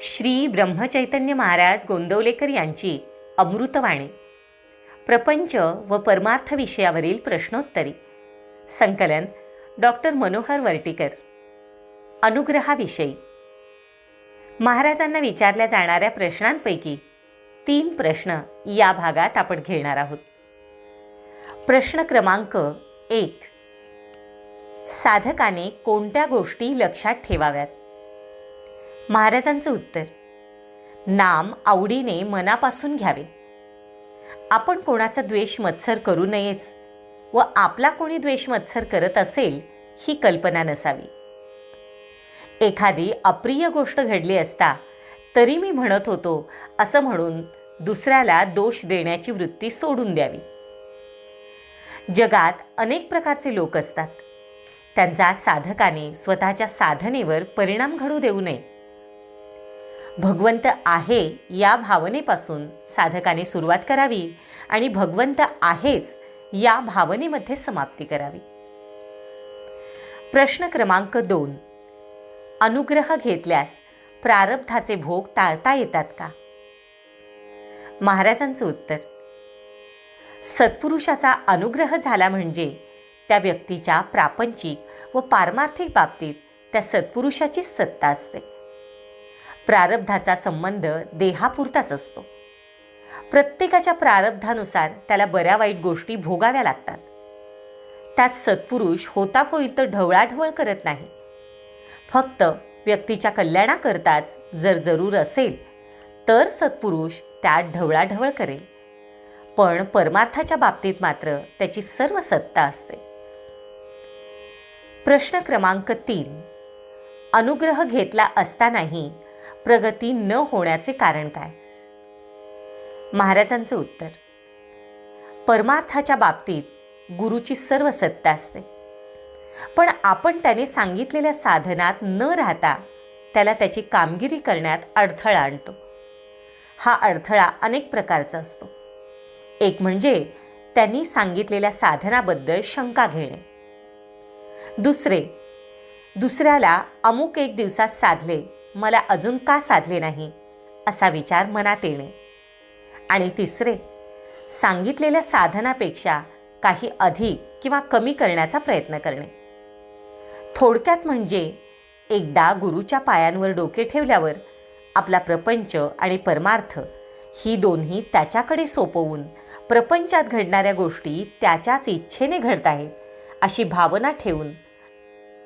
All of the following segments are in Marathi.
श्री ब्रह्मचैतन्य महाराज गोंदवलेकर यांची अमृतवाणी. प्रपंच व परमार्थ विषयावरील प्रश्नोत्तरी. संकलन डॉक्टर मनोहर वर्टीकर. अनुग्रहाविषयी. महाराजांना विचारल्या जाणाऱ्या प्रश्नांपैकी तीन प्रश्न या भागात आपण घेणार आहोत. प्रश्न क्रमांक एक. साधकाने कोणत्या गोष्टी लक्षात ठेवाव्यात? महाराजांचं उत्तर. नाम आवडीने मनापासून घ्यावे. आपण कोणाचा द्वेष मत्सर करू नयेच व आपला कोणी द्वेष मत्सर करत असेल ही कल्पना नसावी. एखादी अप्रिय गोष्ट घडली असता तरी मी म्हणत होतो असं म्हणून दुसऱ्याला दोष देण्याची वृत्ती सोडून द्यावी. जगात अनेक प्रकारचे लोक असतात. त्यांचा साधकाने स्वतःच्या साधनेवर परिणाम घडू देऊ नये. भगवंत आहे या भावनेपासून साधकाने सुरुवात करावी आणि भगवंत आहेच या भावनेमध्ये समाप्ती करावी. प्रश्न क्रमांक दोन. अनुग्रह घेतल्यास प्रारब्धाचे भोग टाळता येतात का? महाराजांचं उत्तर. सत्पुरुषाचा अनुग्रह झाला म्हणजे त्या व्यक्तीच्या प्रापंचिक व पारमार्थिक बाबतीत त्या सत्पुरुषाचीच सत्ता असते. प्रारब्धाचा संबंध देहापुरताच असतो. प्रत्येकाच्या प्रारब्धानुसार त्याला बऱ्या वाईट गोष्टी भोगाव्या लागतात. त्यात सत्पुरुष होता होईल तर ढवळाढवळ करत नाही. फक्त व्यक्तीच्या कल्याणाकरताच जर जरूर असेल तर सत्पुरुष त्यात ढवळाढवळ करेल. पण परमार्थाच्या बाबतीत मात्र त्याची सर्व सत्ता असते. प्रश्न क्रमांक तीन. अनुग्रह घेतला असतानाही प्रगती न होण्याचे कारण काय? महाराजांचं उत्तर. परमार्थाच्या बाबतीत गुरुची सर्व सत्ता असते. पण आपण त्याने सांगितलेल्या साधनात न राहता त्याला त्याची कामगिरी करण्यात अडथळा आणतो. हा अडथळा अनेक प्रकारचा असतो. एक म्हणजे त्यांनी सांगितलेल्या साधनाबद्दल शंका घेणे. दुसरे दुसऱ्याला अमुक एक दिवसात साधले मला अजून का साधले नाही? असा विचार मनात येणे. आणि तिसरे सांगितलेल्या साधनापेक्षा काही अधिक किंवा कमी करण्याचा प्रयत्न करणे. थोडक्यात म्हणजे एकदा गुरुच्या पायांवर डोके ठेवल्यावर आपला प्रपंच आणि परमार्थ ही दोन्ही त्याच्याकडे सोपवून प्रपंचात घडणाऱ्या गोष्टी त्याच्याच इच्छेने घडत आहेत अशी भावना ठेवून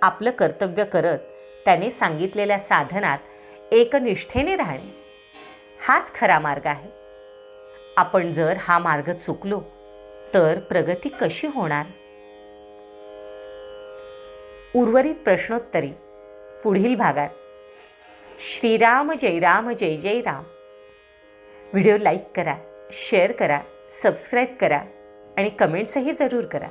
आपलं कर्तव्य करत त्याने सांगितलेल्या साधनात एकनिष्ठेने राहणे. हाच खरा मार्ग आहे. आपण जर हा मार्ग चुकलो तर प्रगती कशी होणार? उर्वरित प्रश्नोत्तरी पुढील भागात. श्रीराम जय राम जय जय राम. व्हिडिओ लाईक करा शेअर करा सबस्क्राईब करा आणि कमेंट्सही जरूर करा.